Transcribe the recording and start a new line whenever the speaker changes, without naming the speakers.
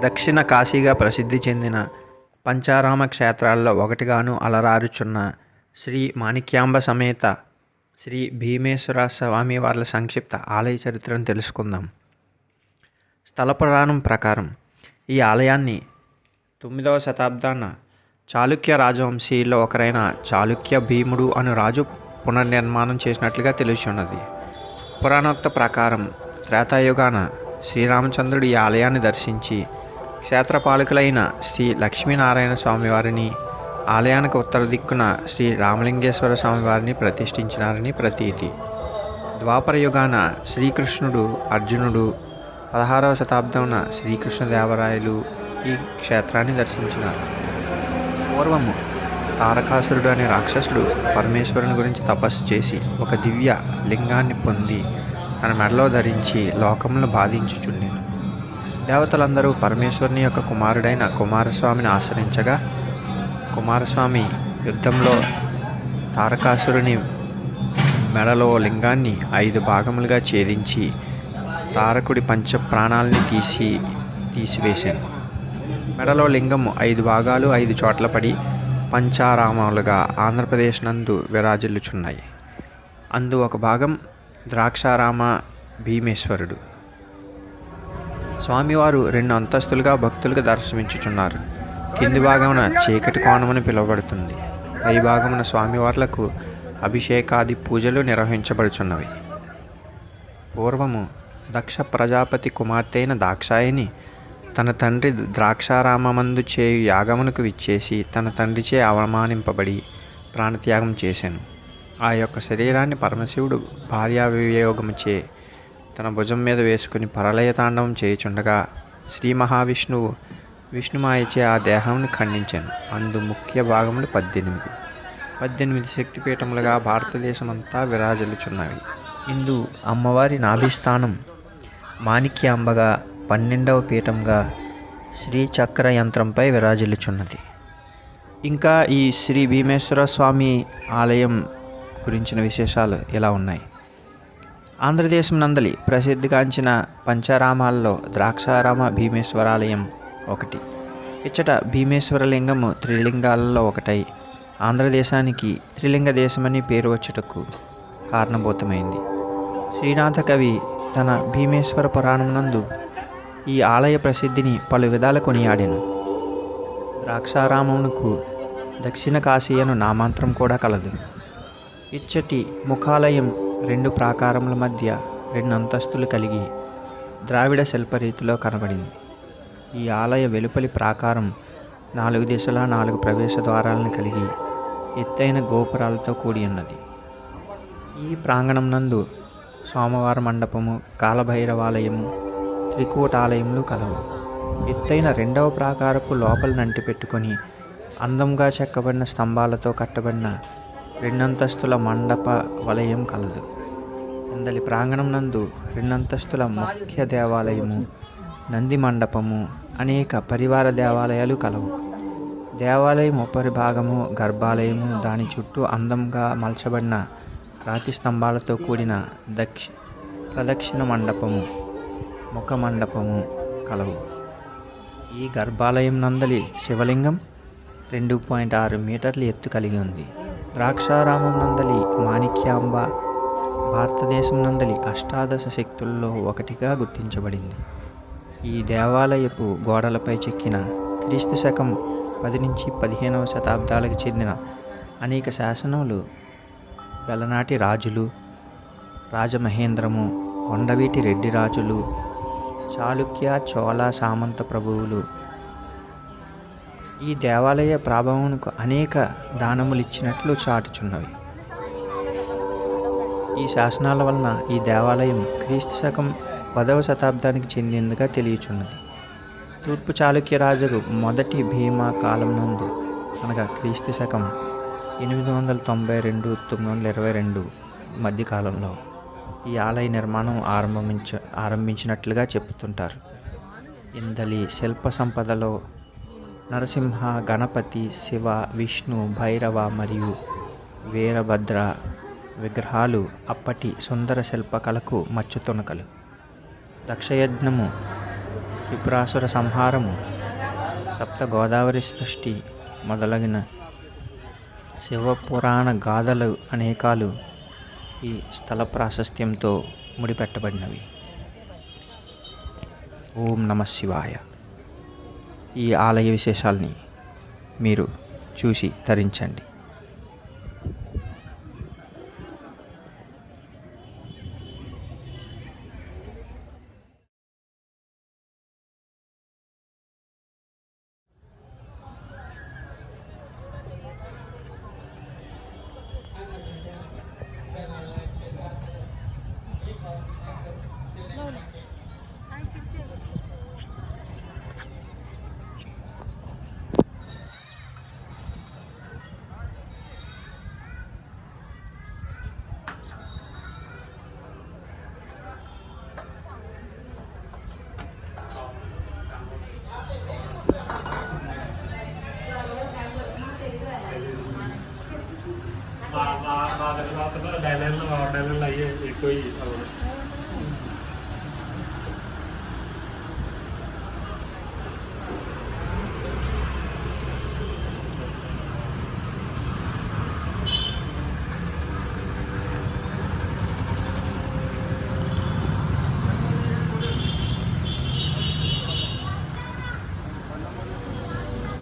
దక్షిణ కాశీగా ప్రసిద్ధి చెందిన పంచారామ క్షేత్రాల్లో ఒకటిగాను అలరారుచున్న శ్రీ మాణిక్యాంబ సమేత శ్రీ భీమేశ్వర స్వామి వార్ల సంక్షిప్త ఆలయ చరిత్రను తెలుసుకుందాం. స్థల పురాణం ప్రకారం ఈ ఆలయాన్ని తొమ్మిదవ శతాబ్దాన చాళుక్య రాజవంశీయుల్లో ఒకరైన చాళుక్య భీముడు అను రాజు పునర్నిర్మాణం చేసినట్లుగా తెలుస్తున్నది పురాణోక్త ప్రకారం త్రేతాయుగాన శ్రీరామచంద్రుడు ఈ ఆలయాన్ని దర్శించి క్షేత్రపాలకులైన శ్రీ లక్ష్మీనారాయణ స్వామివారిని ఆలయానికి ఉత్తర దిక్కున శ్రీ రామలింగేశ్వర స్వామివారిని ప్రతిష్ఠించినారని ప్రతీతి. ద్వాపర యుగాన శ్రీకృష్ణుడు అర్జునుడు పదహారవ శతాబ్దంన శ్రీకృష్ణదేవరాయలు ఈ క్షేత్రాన్ని దర్శించినారు. పూర్వము తారకాసురుడు అనే రాక్షసుడు పరమేశ్వరుని గురించి తపస్సు చేసి ఒక దివ్య లింగాన్ని పొంది తన మెడలో ధరించి లోకములను బాధించుచుండెను. దేవతలందరూ పరమేశ్వరుని యొక్క కుమారుడైన కుమారస్వామిని ఆశ్రయించగా కుమారస్వామి యుద్ధంలో తారకాసురుని మెడలో లింగాన్ని ఐదు భాగములుగా ఛేదించి తారకుడి పంచ ప్రాణాలని తీసి తీసివేశాను. మెడలో లింగము ఐదు భాగాలు ఐదు చోట్ల పడి పంచారామాలుగా ఆంధ్రప్రదేశ్ నందు విరాజిల్లుచున్నాయి. అందు ఒక భాగం ద్రాక్షారామ భీమేశ్వరుడు. స్వామివారు రెండు అంతస్తులుగా భక్తులకు దర్శించుచున్నారు. కింది భాగమున చీకటి కోణమని పిలువబడుతుంది. పై భాగమున స్వామివార్లకు అభిషేకాది పూజలు నిర్వహించబడుచున్నవి. పూర్వము దక్ష ప్రజాపతి కుమార్తె అయిన దాక్షాయిని తన తండ్రి ద్రాక్షారామమందు చేయు యాగమునకు విచ్చేసి తన తండ్రిచే అవమానింపబడి ప్రాణత్యాగం చేశాను ఆ యొక్క శరీరాన్ని పరమశివుడు భార్యా వియోగముచే తన భుజం మీద వేసుకుని పరలయ తాండవం చేయుచుండగా శ్రీ మహావిష్ణువు విష్ణుమాయచే ఆ దేహాన్ని ఖండించాను. అందు ముఖ్య భాగములు పద్దెనిమిది. పద్దెనిమిది శక్తిపీఠములుగా భారతదేశమంతా విరాజిల్లుచున్నవి. ఇందు అమ్మవారి నాభిస్థానం మాణిక్యాంబగా పన్నెండవ పీఠంగా శ్రీ చక్ర యంత్రంపై విరాజిల్లుచున్నది. ఇంకా ఈ శ్రీ భీమేశ్వర స్వామి ఆలయం గురించిన విశేషాలు ఇలా ఉన్నాయి? ఆంధ్రదేశం నందలి ప్రసిద్ధిగాంచిన పంచారామాల్లో ద్రాక్షారామ భీమేశ్వరాలయం ఒకటి. ఇచ్చట భీమేశ్వరలింగము త్రిలింగాలలో ఒకటై ఆంధ్రదేశానికి త్రిలింగ దేశమని పేరు వచ్చుటకు కారణభూతమైంది. శ్రీనాథ కవి తన భీమేశ్వర పురాణమునందు ఈ ఆలయ ప్రసిద్ధిని పలు విధాల కొనియాడాను. ద్రాక్షారామమునకు దక్షిణ కాశీ అను నామాంతరం కూడా కలదు. ఇచ్చటి ముఖాలయం రెండు ప్రాకారముల మధ్య రెండు అంతస్తులు కలిగి ద్రావిడ శిల్పరీతిలో కనబడింది. ఈ ఆలయ వెలుపలి ప్రాకారం నాలుగు దిశలా నాలుగు ప్రవేశ ద్వారాలను కలిగి ఎత్తైన గోపురాలతో కూడి ఉన్నది. ఈ ప్రాంగణం నందు సోమవార మండపము కాలభైరవాలయము త్రికూటాలయములు కలవు. ఎత్తైన రెండవ ప్రాకారపు లోపల నంటి పెట్టుకొని అందంగా చెక్కబడిన స్తంభాలతో కట్టబడిన రెండంతస్తుల మండప వలయం కలదు. అందలి ప్రాంగణం నందు రెండంతస్తుల ముఖ్య దేవాలయము నంది మండపము అనేక పరివార దేవాలయాలు కలవు. దేవాలయం ఉపరి భాగము గర్భాలయము దాని చుట్టూ అందంగా మలచబడిన రాతి స్తంభాలతో కూడిన దక్షి ప్రదక్షిణ మండపము ముఖ మండపము కలవు. ఈ గర్భాలయం నందలి శివలింగం రెండు పాయింట్ ఆరు మీటర్ల ఎత్తు కలిగి ఉంది. ద్రాక్షారామం నందలి మాణిక్యాంబ భారతదేశం నందలి అష్టాదశ శక్తుల్లో ఒకటిగా గుర్తించబడింది. ఈ దేవాలయపు గోడలపై చెక్కిన క్రీస్తు శకం పది నుంచి పదిహేనవ శతాబ్దాలకు చెందిన అనేక శాసనములు వెలనాటి రాజులు రాజమహేంద్రము కొండవీటి రెడ్డి రాజులు చాళుక్య చోళ సామంత ప్రభువులు ఈ దేవాలయ ప్రాభవమునకు అనేక దానములు ఇచ్చినట్లు చాటుచున్నవి. ఈ శాసనాల వలన ఈ దేవాలయం క్రీస్తు శకం పదవ శతాబ్దానికి చెందిందిగా తెలియచున్నది. తూర్పు చాళుక్య రాజుకు మొదటి భీమా కాలం నందు అనగా క్రీస్తు శకం ఎనిమిది వందల తొంభై రెండు తొమ్మిది వందల ఇరవై రెండు మధ్యకాలంలో ఈ ఆలయ నిర్మాణం ఆరంభించ ఆరంభించినట్లుగా చెప్తుంటారు. ఇందలి శిల్ప సంపదలో నరసింహ గణపతి శివ విష్ణు భైరవ మరియు వీరభద్ర విగ్రహాలు అప్పటి సుందర శిల్పకళకు మచ్చుతునకలు. దక్షయజ్ఞము త్రిపురాసుర సంహారము సప్త గోదావరి సృష్టి మొదలగిన శివపురాణ గాథలు అనేకాలు ఈ స్థల ప్రాశస్త్యంతో ముడిపెట్టబడినవి. ఓం నమ శివాయ. ఈ ఆలయ విశేషాల్ని మీరు చూసి తరించండి.
ਹਾਂ ਅਗਲੇ ਵਾਰ ਤਾਂ ਡਾਇਲਰ ਲਵਾ ਡਾਇਲਰ ਲਾਈਏ ਇੱਕੋ ਹੀ ਆਉਣਾ